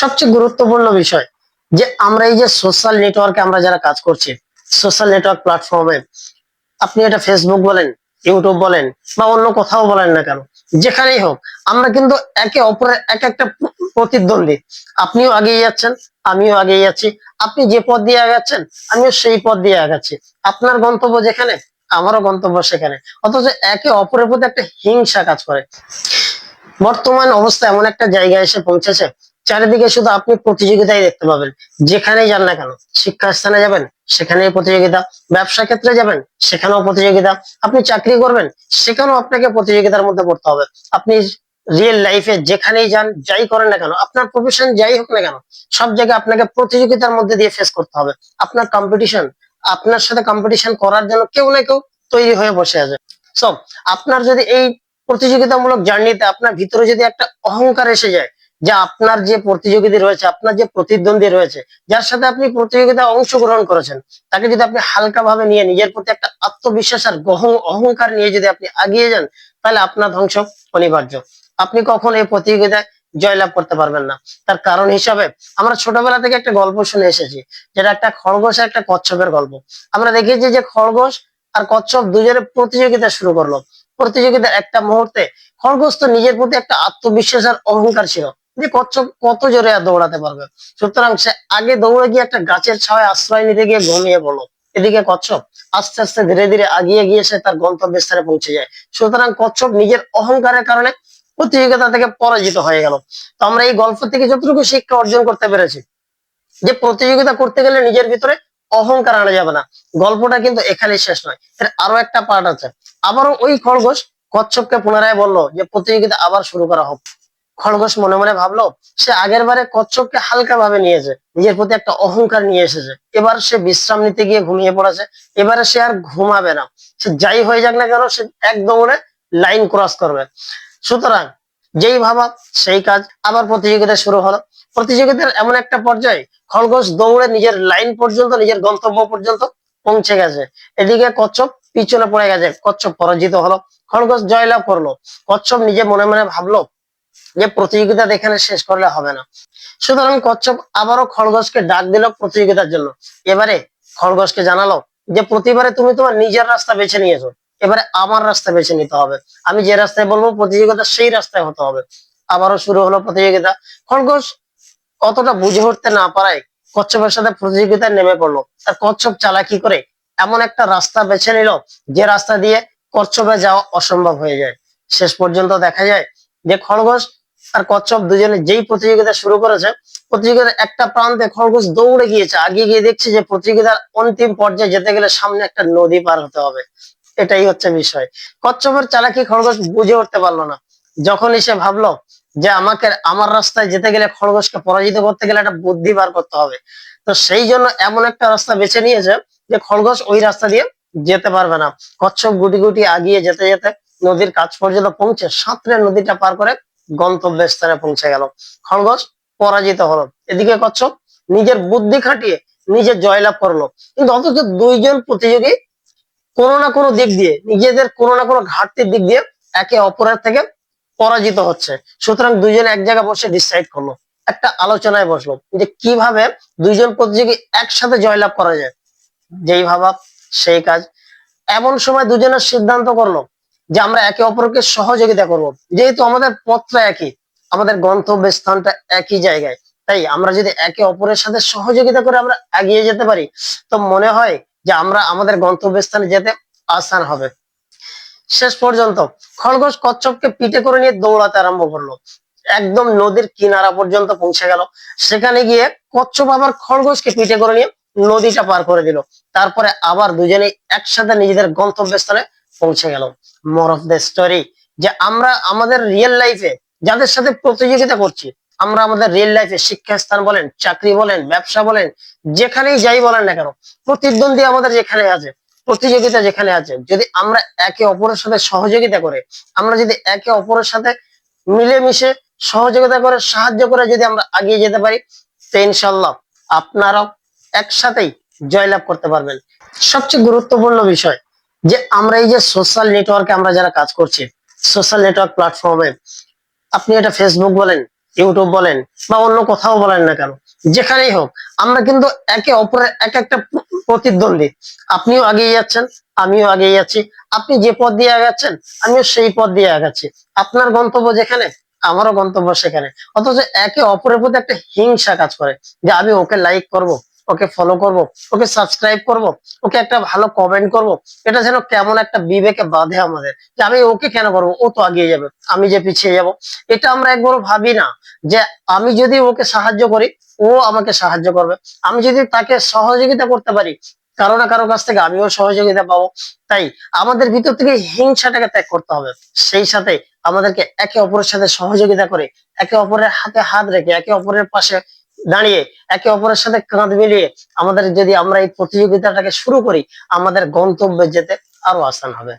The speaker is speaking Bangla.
সবচেয়ে গুরুত্বপূর্ণ বিষয় যে আমরা এই যে সোশ্যাল নেটওয়ার্কে আমরা যারা কাজ করছি সোশ্যাল নেটওয়ার্ক প্ল্যাটফর্মে আপনি এটা ফেসবুক বলেন ইউটিউব বলেন বা অন্য কোথাও বলেন না কেন, যেখানেই হোক, আমরা কিন্তু একে অপরের এক একটা প্রতিদ্বন্দ্বী। আপনিও আগিয়ে যাচ্ছেন, আমিও আগিয়ে যাচ্ছি। আপনি যে পথ দিয়ে আগাচ্ছেন, আমিও সেই পথ দিয়ে আগাচ্ছি। আপনার গন্তব্য যেখানে, আমারও গন্তব্য সেখানে। অথচ একে অপরের প্রতি একটা হিংসা কাজ করে। বর্তমান অবস্থা এমন একটা জায়গায় এসে পৌঁছেছে চারিদিকে শুধু আপনি প্রতিযোগিতাই দেখতে পাবেন। যেখানেই যান না কেন শিক্ষা স্থানে যাবেন, সেখানেই প্রতিযোগিতা। ব্যবসা ক্ষেত্রে যাবেন, সেখানেও প্রতিযোগিতা। আপনি চাকরি করবেন, সেখানেও আপনাকে প্রতিযোগিতার মধ্যে পড়তে হবে। আপনি রিয়েল লাইফে যেখানেই যান, যাই করেন না কেন, আপনার প্রফেশন যাই হোক না কেন, সব জায়গায় আপনাকে প্রতিযোগিতার মধ্যে দিয়ে ফেস করতে হবে। আপনার কম্পিটিশন আপনার সাথে কম্পিটিশন করার জন্য কেউ না কেউ তৈরি হয়ে বসে আছে। সো আপনার যদি এই প্রতিযোগিতামূলক জার্নিতে আপনার ভিতরে যদি একটা অহংকার এসে যায় যে আপনার যে প্রতিযোগিতা রয়েছে, আপনার যে প্রতিদ্বন্দ্বী রয়েছে, যার সাথে আপনি প্রতিযোগিতায় অংশগ্রহণ করেছেন, তাকে যদি আপনি হালকা ভাবে নিয়ে, নিজের প্রতি একটা আত্মবিশ্বাস আর অহংকার নিয়ে যদি আপনি এগিয়ে যান, তাহলে আপনার ধ্বংস অনিবার্য। আপনি কখন এই প্রতিযোগিতায় জয়লাভ করতে পারবেন না। তার কারণ হিসাবে আমরা ছোটবেলা থেকে একটা গল্প শুনে এসেছি, যেটা একটা খরগোশ একটা কচ্ছপের গল্প। আমরা দেখেছি যে খরগোশ আর কচ্ছপ দুজনে প্রতিযোগিতা শুরু করল। প্রতিযোগিতার একটা মুহূর্তে খরগোশ তো নিজের প্রতি একটা আত্মবিশ্বাস আর অহংকার ছিল। যে কচ্ছপ কত জোরে আর দৌড়াতে পারবে। সুতরাং সে আগে দৌড়ে গিয়ে একটা গাছের ছায় আশ্রয় নিতে গিয়ে ঘুমিয়ে পড়ল। এদিকে কচ্ছপ আস্তে আস্তে ধীরে ধীরে আগিয়ে গিয়ে সে তার গন্তব্যস্থানে পৌঁছে যায়। সুতরাং কচ্ছপ নিজের অহংকারের কারণে প্রতিযোগিতা থেকে পরাজিত হয়ে গেল। তো আমরা এই গল্প থেকে যতটুকু শিক্ষা অর্জন করতে পেরেছি, যে প্রতিযোগিতা করতে গেলে নিজের ভিতরে অহংকার আনা যাবে না। গল্পটা কিন্তু এখানে শেষ নয়, এর আরও একটা পার্ট আছে। আবারও ওই খরগোশ কচ্ছপকে পুনরায় বলল যে প্রতিযোগিতা আবার শুরু করা হোক। খরগোশ মনে মনে ভাবলো, সে আগের বারে কচ্ছপকে হালকা ভাবে নিয়েছে, নিজের প্রতি একটা অহংকার নিয়ে এসেছে। এবার সে বিশ্রাম নিতে গিয়ে ঘুমিয়ে পড়েছে, এবারে সে আর ঘুমাবে না। সে যাই হয়ে যাক না কেন, সে এক দৌড়ে লাইন ক্রস করবে। সুতরাং যেই ভাবা, সেই কাজ আবার প্রতিযোগিতা শুরু হলো। প্রতিযোগিতার এমন একটা পর্যায়ে খরগোশ দৌড়ে নিজের লাইন পর্যন্ত, নিজের গন্তব্য পর্যন্ত পৌঁছে গেছে। এদিকে কচ্ছপ পিছনে পড়ে গেছে, কচ্ছপ পরাজিত হলো। খরগোশ জয়লাভ করল। কচ্ছপ নিজে মনে মনে ভাবলো যে প্রতিযোগিতা এখানে শেষ করলে হবে না। সুতরাং কচ্ছপ আবারও খরগোশকে ডাক দিল প্রতিযোগিতার জন্য। এবারে খরগোশকে জানালো যে প্রতিবারে তুমি তোমার নিজের রাস্তা বেছে নিয়েছো। এবারে আমার রাস্তা বেছে নিতে হবে। আমি যে রাস্তায় বলব প্রতিযোগিতা সেই রাস্তায় হতে হবে। আবারও শুরু হলো প্রতিযোগিতা। খরগোশ অতটা বুঝে উঠতে না পারায় কচ্ছপের সাথে প্রতিযোগিতায় নেমে পড়ল। তার কচ্ছপ চালাকি করে এমন একটা রাস্তা বেছে নিল যে রাস্তা দিয়ে কচ্ছপে যাওয়া অসম্ভব হয়ে যায়। শেষ পর্যন্ত দেখা যায় যে খরগোশ আর কচ্ছপ দুজনে যেই প্রতিযোগিতা শুরু করেছে, প্রতিযোগিতার একটা প্রান্তে খরগোশ দৌড়ে গিয়েছে, আগে গিয়ে দেখছে যে প্রতিযোগিতার অন্তিম পর্যায়ে যেতে গেলে সামনে একটা নদী পার হতে হবে। এটাই হচ্ছে বিষয়। কচ্ছপের চালাকি খরগোশ বুঝে উঠতে পারল না। যখনই সে ভাবলো যে আমাকে আমার রাস্তায় যেতে গেলে খরগোশকে পরাজিত করতে গেলে একটা বুদ্ধি বার করতে হবে, তো সেই জন্য এমন একটা রাস্তা বেছে নিয়েছে যে খরগোশ ওই রাস্তা দিয়ে যেতে পারবে না। কচ্ছপ গুটি গুটি আগিয়ে যেতে যেতে নদীর কাছ পর্যন্ত পৌঁছে সাঁতরে নদীটা পার করে গন্তব্য স্থানে পৌঁছে গেল। খরগোশ পরাজিত হলো। এদিকে কচ্ছপ নিজের বুদ্ধি খাটিয়ে নিজে জয়লাভ করল। কিন্তু অথচ দুইজন প্রতিযোগী কোনো না কোনো দিক দিয়ে, নিজেদের কোনো না কোনো ঘাটতির দিক দিয়ে একে অপরের থেকে পরাজিত হচ্ছে। সুতরাং দুইজন এক জায়গায় বসে ডিসাইড করল। একটা আলোচনায় বসল যে কীভাবে দুইজন প্রতিযোগী একসাথে জয়লাভ করা যায়। যেই ভাবা, সেই কাজ। এমন সময় দুজনের সিদ্ধান্ত করল যে আমরা একে অপরকে সহযোগিতা করব। যেহেতু আমাদের পথটা একই, আমাদের গন্তব্য স্থানটা একই জায়গায়, তাই আমরা যদি একে অপরের সাথে সহযোগিতা করে আমরা এগিয়ে যেতে পারি, তো মনে হয় যে আমরা আমাদের গন্তব্য স্থানে যেতে আসান হবে। শেষ পর্যন্ত খরগোশ কচ্ছপকে পিঠে করে নিয়ে দৌড়াতে আরম্ভ করল। একদম নদীর কিনারা পর্যন্ত পৌঁছে গেল। সেখানে গিয়ে কচ্ছপ আবার খরগোশকে পিঠে করে নিয়ে নদীটা পার করে দিল। তারপরে আবার দুজনে একসাথে নিজেদের গন্তব্যস্থানে পৌঁছে গেল। মোর অফ দ্য স্টোরি যে আমরা আমাদের রিয়েল লাইফে যাদের সাথে প্রতিযোগিতা করছি, আমরা আমাদের রিয়েল লাইফে শিক্ষাস্থান বলেন, চাকরি বলেন, ব্যবসা বলেন, যেখানেই যাই বলেন না কেন, প্রতিদ্বন্দ্বী আমাদের যেখানে আছে, প্রতিযোগিতা যেখানে আছে, যদি আমরা একে অপরের সাথে সহযোগিতা করে, আমরা যদি একে অপরের সাথে মিলেমিশে সহযোগিতা করে, সাহায্য করে যদি আমরা এগিয়ে যেতে পারি ইনশাল্লাহ আপনারাও একসাথেই জয়লাভ করতে পারবেন। সবচেয়ে গুরুত্বপূর্ণ বিষয় যে আমরা এই যে সোশ্যাল নেটওয়ার্কে আমরা যারা কাজ করছি সোশ্যাল নেটওয়ার্ক প্ল্যাটফর্মে আপনি এটা ফেসবুক বলেন ইউটিউব বলেন বা অন্য কোথাও বলেন না কেন, যেখানেই হোক, আমরা কিন্তু একে অপরের এক একটা প্রতিদ্বন্দ্বী। আপনিও আগিয়ে যাচ্ছেন, আমিও আগিয়ে যাচ্ছি। আপনি যে পথ দিয়ে আগাচ্ছেন, আমিও সেই পথ দিয়ে আগাচ্ছি। আপনার গন্তব্য যেখানে, আমারও গন্তব্য সেখানে। অথচ একে অপরের প্রতি একটা হিংসা কাজ করে যে আমি ওকে লাইক করব ওকে ফলো করব, ওকে সাবস্ক্রাইব করব, ওকে একটা ভালো কমেন্ট করব। এটা যেন কেমন একটা বিবেকে বাঁধে আমাদের, যে আমি ওকে কেন করব? ও তো আগিয়ে যাবে, আমি যে পিছিয়ে যাব। এটা আমরা একবারও ভাবি না, যে আমি যদি ওকে সাহায্য করি, ও আমাকে সাহায্য করবে। আমি যদি তাকে সহযোগিতা করতে পারি, কারও না কারও কাছ থেকে আমিও সহযোগিতা পাবো। তাই আমাদের ভিতর থেকে হিংসাটাকে ত্যাগ করতে হবে। সেই সাথে আমাদেরকে একে অপরের সাথে সহযোগিতা করে, একে অপরের হাতে হাত রেখে, একে অপরের পাশে দাঁড়িয়ে একে অপরের সাথে কাঁধ মিলিয়ে আমাদের যদি আমরা এই প্রতিযোগিতাটাকে শুরু করি, আমাদের গন্তব্যে যেতে আরও আসান হবে।